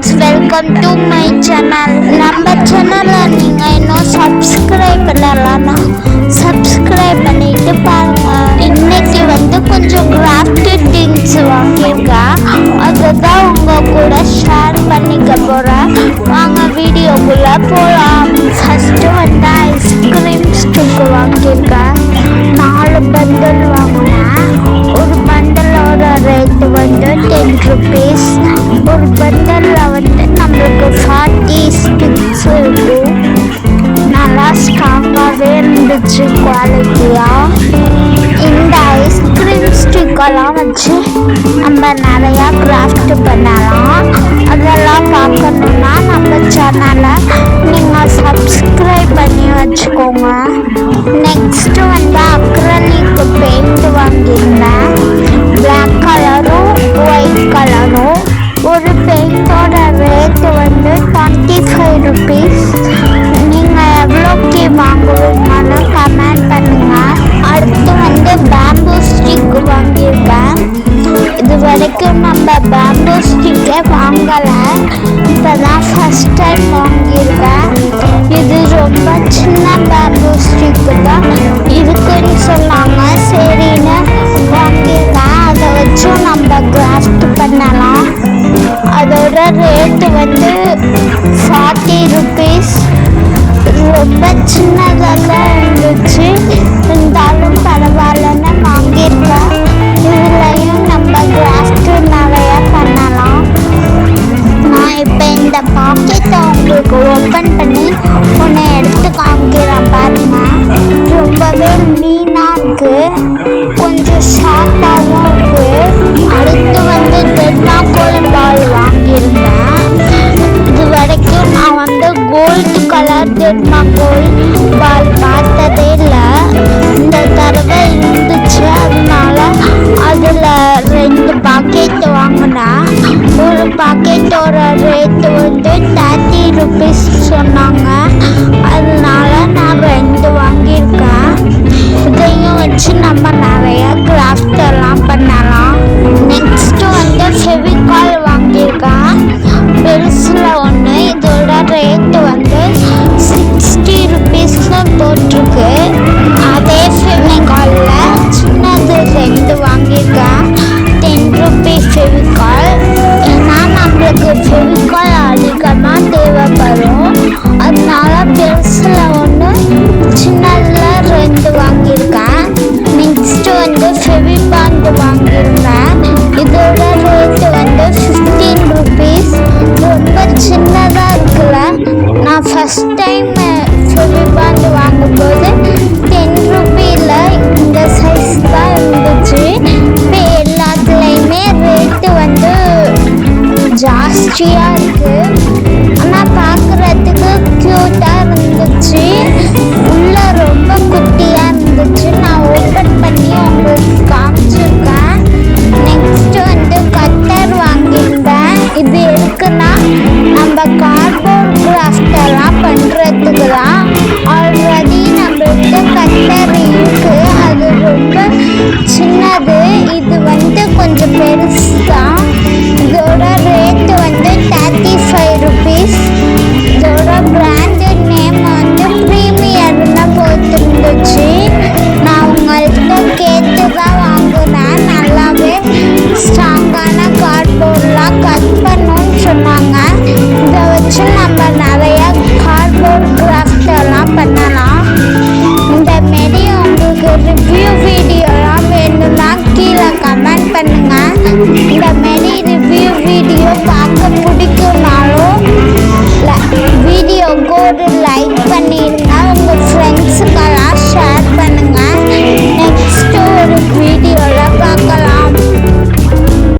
Friends welcome to my channel நம்ம சேனலை நீங்கள் இன்னும் சப்ஸ்கிரைப் பண்ணலன்னா சப்ஸ்கிரைப் பண்ணிட்டு பாருங்க. இன்னைக்கு வந்து கொஞ்சம் கிராஃப்ட் திங்ஸ் வாங்கியிருக்கேன். அதை தான் உங்கள் கூட ஷேர் பண்ணிக்க போகிறேன் ஸ்டிக்ஸ் இருக்கும் நல்லா ஸ்ட்ராங்காகவே இருந்துச்சு குவாலிட்டியாக இந்த ஐஸ்கிரீம் ஸ்டிக்கெல்லாம் வச்சு நம்ம நிறையா கிராஃப்ட் பண்ணலாம். அதெல்லாம் பார்க்கணுன்னா நம்ம சேனலை நீங்கள் சப்ஸ்கிரைப் பண்ணி வச்சுக்கோங்க. நெக்ஸ்ட்டு வந்து அக்ரலிக்கு பெயிண்ட் வாங்கியிருந்தேன். வாங்கலை இப்போ தான் ஃபஸ்ட் டைம் வாங்கியிருக்கேன். இது ரொம்ப சின்ன பேம்பூ ஸ்டிக்கு தான். இதுக்குன்னு சொன்னாங்க ஒன்று எடுத்து காமிக்கிறேன் பாருங்க ரொம்பவே லீனாக இருக்கு கொஞ்சம் ஷார்ப்பாகவும் இருக்கு. அடுத்து வந்து தென்னாக்கோலம் பால் வாங்கியிருந்தேன். இது வரைக்கும் நான் வந்து கோல்டு கலர் தெர்மாக்கோல் பால் பார்த்ததே இல்லை. இந்த தடவை இருந்துச்சு அதனால அதில் ரெண்டு பாக்கெட் வாங்கினேன். ஒரு பாக்கெட்டோட ரேட்டு வந்து தேர்ட்டி ருபீஸ் சொன்னாங்க. அதனால நான் ரெண்டு வாங்கியிருக்கேன் இதையும் வச்சு நம்ம நிறைய கிராஃப்ட் எல்லாம் பண்ணலாம். நெக்ஸ்ட் வந்து ஃபெவிகால் வாங்கியிருக்கேன் பெருசில் ஒன்று இதோட ரேட்டு வந்து சிக்ஸ்டி ருபீஸ்னு போட்டிருக்கு. அதே ஃபெவிகாலில் சின்னது ரெண்டு வாங்கியிருக்கேன் டென் ருபீஸ் ஃபெவிகால் ஏன்னா நம்மளுக்கு ஃபெவிகால் அதிகமாக தேவைப்படும். அதனால பெருசில் ஒன்று சின்னதில் ரெண்டு வாங்கியிருக்கேன். நெக்ஸ்ட் வந்து ஃபெவிபாண்ட் வாங்கியிருந்தேன். இதோட ரேட்டு வந்து ஃபிஃப்டீன் ருபீஸ் ரொம்ப சின்னதாக இருக்குல்ல. நான் ஃபஸ்ட் டைம் ஃபெவிபாண்ட் வாங்கும்போது டென் ருபீயில் இந்த சைஸ் தான் இருந்துச்சு. இப்போ எல்லாத்துலேயுமே ரேட்டு வந்து ஜாஸ்தியாக இருக்குது బ్రతుకు క్యూట్గా ఉండొచ్చు வேணும்னா பண்ணுங்க. இந்த மெனி ரிவ்யூ வீடியோ பார்க்க